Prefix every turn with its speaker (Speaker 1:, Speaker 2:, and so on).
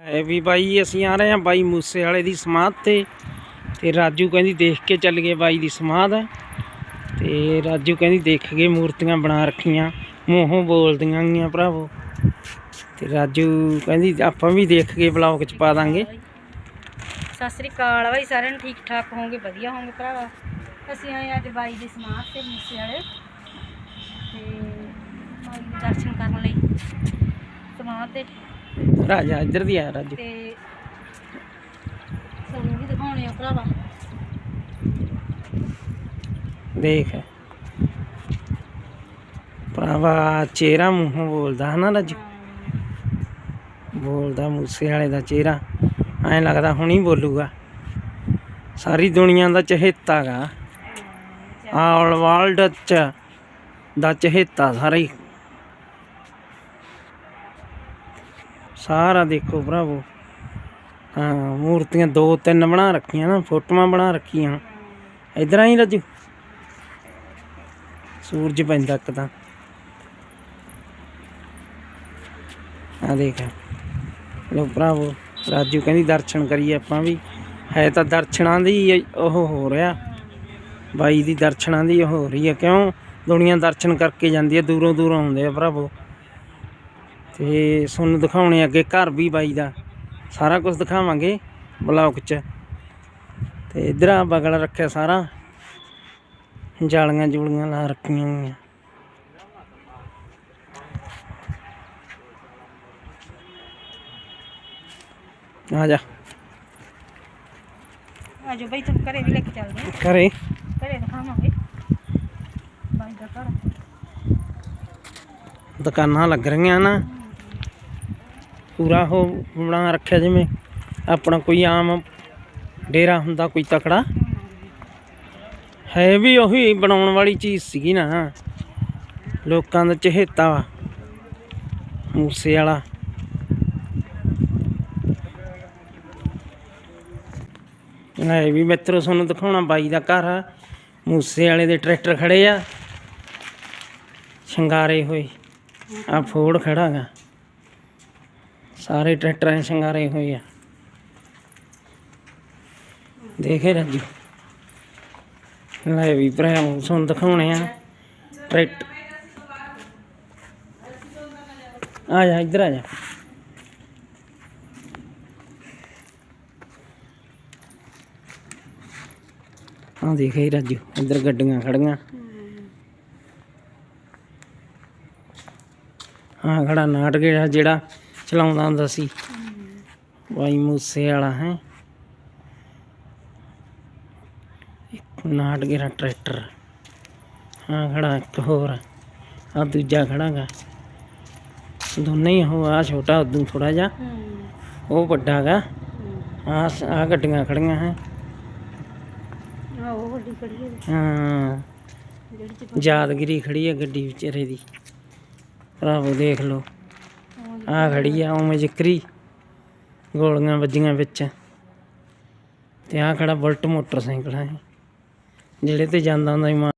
Speaker 1: ਇਹ ਵੀ ਬਾਈ ਅਸੀਂ ਆ ਰਹੇ ਹਾਂ ਬਾਈ ਮੂਸੇ ਵਾਲੇ ਦੀ ਸਮਾਧ ਤੇ ਤੇ ਰਾਜੂ ਕਹਿੰਦੀ ਦੇਖ ਕੇ ਚੱਲ ਗਏ ਬਾਈ ਦੀ ਸਮਾਧ। ਤੇ ਰਾਜੂ ਕਹਿੰਦੀ ਦੇਖ ਕੇ ਮੂਰਤੀਆਂ ਬਣਾ ਰੱਖੀਆਂ, ਮੂੰਹੋਂ ਬੋਲਦੀਆਂ ਗੀਆਂ ਭਰਾਵੋ। ਤੇ ਰਾਜੂ ਕਹਿੰਦੀ ਆਪਾਂ ਵੀ ਦੇਖ ਕੇ ਬਲੌਗ ਚ ਪਾ ਦਾਂਗੇ।
Speaker 2: ਸਤਿ ਸ੍ਰੀ ਅਕਾਲ ਬਾਈ, ਸਾਰਿਆਂ ਨੂੰ ਠੀਕ ਠਾਕ ਹੋਵੋਗੇ, ਵਧੀਆ ਹੋਵੋਗੇ ਭਰਾਵਾ? ਅਸੀਂ ਆਏ ਅੱਜ ਬਾਈ ਦੀ ਸਮਾਧ ਤੇ ਮੂਸੇ ਵਾਲੇ। ਤੇ ਬਾਈ ਦੇ ਦਰਸ਼ਨ ਕਰਨ ਲਈ। ਸਮਾਧ ਤੇ
Speaker 1: ਰਾਜਾ ਇੱਧਰ ਦੀ ਆ ਰਾਜੂ।
Speaker 2: ਤੇ ਤੁਹਾਨੂੰ ਵੀ ਦਿਖਾਉਣੇ ਆ ਭਰਾਵਾ।
Speaker 1: ਦੇਖ। ਭਰਾਵਾ ਚਿਹਰਾ ਮੂੰਹੋਂ ਬੋਲਦਾ ਹਨਾ ਰਾਜੂ? ਬੋਲਦਾ ਮੂਸੇ ਵਾਲੇ ਦਾ ਚਿਹਰਾ। ਐਂ ਲੱਗਦਾ ਹੁਣੀ ਬੋਲੂਗਾ। ਸਾਰੀ ਦੁਨੀਆ ਦਾ ਚਹੇਤਾ ਗਾ। ਆਲ ਵਰਲਡ ਚ ਦਾ ਚਹੇਤਾ ਸਾਰਾ ਸਾਰਾ ਦੇਖੋ ਭਰਾਵੋ। ਹਾਂ, ਮੂਰਤੀਆਂ ਦੋ ਤਿੰਨ ਬਣਾ ਰੱਖੀਆਂ ਨਾ, ਫੋਟੋਆਂ ਬਣਾ ਰੱਖੀਆਂ। ਇਧਰ ਹੀ ਰਾਜੂ। ਸੂਰਜ ਪੈਂਦਾ ਇੱਕ ਤਾਂ। ਆ ਦੇਖ। ਲੋ ਭਰਾਵੋ, ਰਾਜੂ ਕਹਿੰਦੀ ਦਰਸ਼ਨ ਕਰੀਏ ਆਪਾਂ ਵੀ। ਹੈ ਤਾਂ ਦਰਸ਼ਨਾਂ ਦੀ ਉਹ ਹੋ ਰਿਹਾ। ਬਾਈ ਦੀ ਦਰਸ਼ਨਾਂ ਦੀ ਉਹ ਹੋ ਰਹੀ ਹੈ। ਕਿਉਂ? ਦੁਨੀਆ ਦਰਸ਼ਨ ਕਰਕੇ ਜਾਂਦੀ ਹੈ, ਦੂਰੋਂ ਦੂਰੋਂ ਆਉਂਦੇ ਆ ਭਰਾਵੋ। ਤੇ ਤੁਹਾਨੂੰ ਦਿਖਾਉਣੇ ਅੱਗੇ ਘਰ ਵੀ ਬਾਈ ਦਾ। ਸਾਰਾ ਕੁਝ ਦਿਖਾਵਾਂਗੇ ਬਲੌਗ 'ਚ। ਤੇ ਇਧਰ ਆ ਬਗਲ ਰੱਖਿਆ ਸਾਰਾ। ਜਾਲੀਆਂ ਜੂਲੀਆਂ ਲਾ ਰੱਖੀਆਂ ਹੋਈਆਂ। ਆ ਜਾ।
Speaker 2: ਆਜੋ ਬਾਈ ਤੁਹਾਨੂੰ ਘਰੇ ਵੀ ਲੈ ਕੇ ਚੱਲਦੇ ਆ।
Speaker 1: ਘਰੇ।
Speaker 2: ਘਰੇ ਦਿਖਾਵਾਂਗੇ। ਬਾਈ ਦਾ ਘਰ
Speaker 1: ਦੁਕਾਨਾਂ ਲੱਗ ਰਹੀਆਂ ਨਾ। ਪੂਰਾ ਉਹ ਬਣਾ ਰੱਖਿਆ ਜਿਵੇਂ ਆਪਣਾ ਕੋਈ ਆਮ ਡੇਰਾ ਹੁੰਦਾ, ਕੋਈ ਤਕੜਾ। ਹੈ ਵੀ ਉਹੀ ਬਣਾਉਣ ਵਾਲੀ ਚੀਜ਼ ਸੀਗੀ ਨਾ। ਲੋਕਾਂ ਦਾ ਚਹੇਤਾ ਵਾ, ਮੂਸੇ ਵਾਲਾ। ਲੈ ਵੀ ਮਿੱਤਰੋ, ਤੁਹਾਨੂੰ ਦਿਖਾਉਣਾ ਬਾਈ ਦਾ ਘਰ। ਆ ਮੂਸੇ ਵਾਲੇ ਦੇ ਟਰੈਕਟਰ ਖੜੇ ਆ। ਸ਼ਿੰਗਾਰੇ ਹੋਏ ਆ ਫੋੜ ਖੜਾ ਗਾ ਸਾਰੇ ਟਰੈਕਟਰਾਂ 'ਚ ਸ਼ਿੰਗਾਰੇ ਹੋਏ ਆ। ਦੇਖੇ ਰਾਜੂ। ਲੈ ਵੀ ਭਰਾ ਤੁਹਾਨੂੰ ਦਿਖਾਉਣੇ ਆ। ਟਰੈਕਟਰ ਆ ਜਾ, ਇੱਧਰ ਆ ਜਾ। ਆ ਦੇਖੇ ਰਾਜੂ, ਇੱਧਰ ਗੱਡੀਆਂ ਖੜੀਆਂ। ਹਾਂ ਖੜਾ ਨਾਟਕ ਜਿਹੜਾ ਚਲਾਉਂਦਾ ਹੁੰਦਾ ਸੀ। ਬਾਈ ਮੂਸੇ ਵਾਲਾ ਹੈ। ਨਾਟਕ ਦਾ ਟਰੈਕਟਰ। ਹਾਂ ਖੜਾ ਇੱਕ ਹੋਰ। ਆ ਦੂਜਾ ਖੜਾਗਾ। ਦੋਨੇ ਹੀ ਆ ਛੋਟਾ ਉਦੋਂ ਥੋੜਾ ਜਿਹਾ। ਉਹ ਵੱਡਾ ਗਾ ਆ ਆ ਗੱਡੀਆਂ ਖੜੀਆਂ ਹੈ।
Speaker 2: ਆ ਉਹ ਵੱਡੀ ਖੜੀ ਹੈ
Speaker 1: ਹਾਂ ਯਾਦਗਿਰੀ ਖੜੀ ਹੈ ਗੱਡੀ ਵਿਚਾਰੇ ਦੀ। ਭਰਾਵੋ ਦੇਖ ਲਓ। ਆ ਖੜੀ ਆ, ਉਵੇਂ ਜ਼ਿਕਰੀ। ਗੋਲੀਆਂ ਵੱਜੀਆਂ ਵਿੱਚ। ਤੇ ਆ ਖੜਾ ਬੁਲਟ ਮੋਟਰਸਾਈਕਲ ਹੈ ਜਿਹੜੇ ਤੇ ਜਾਂਦਾ ਹੁੰਦਾ ਸੀ ਮਾਂ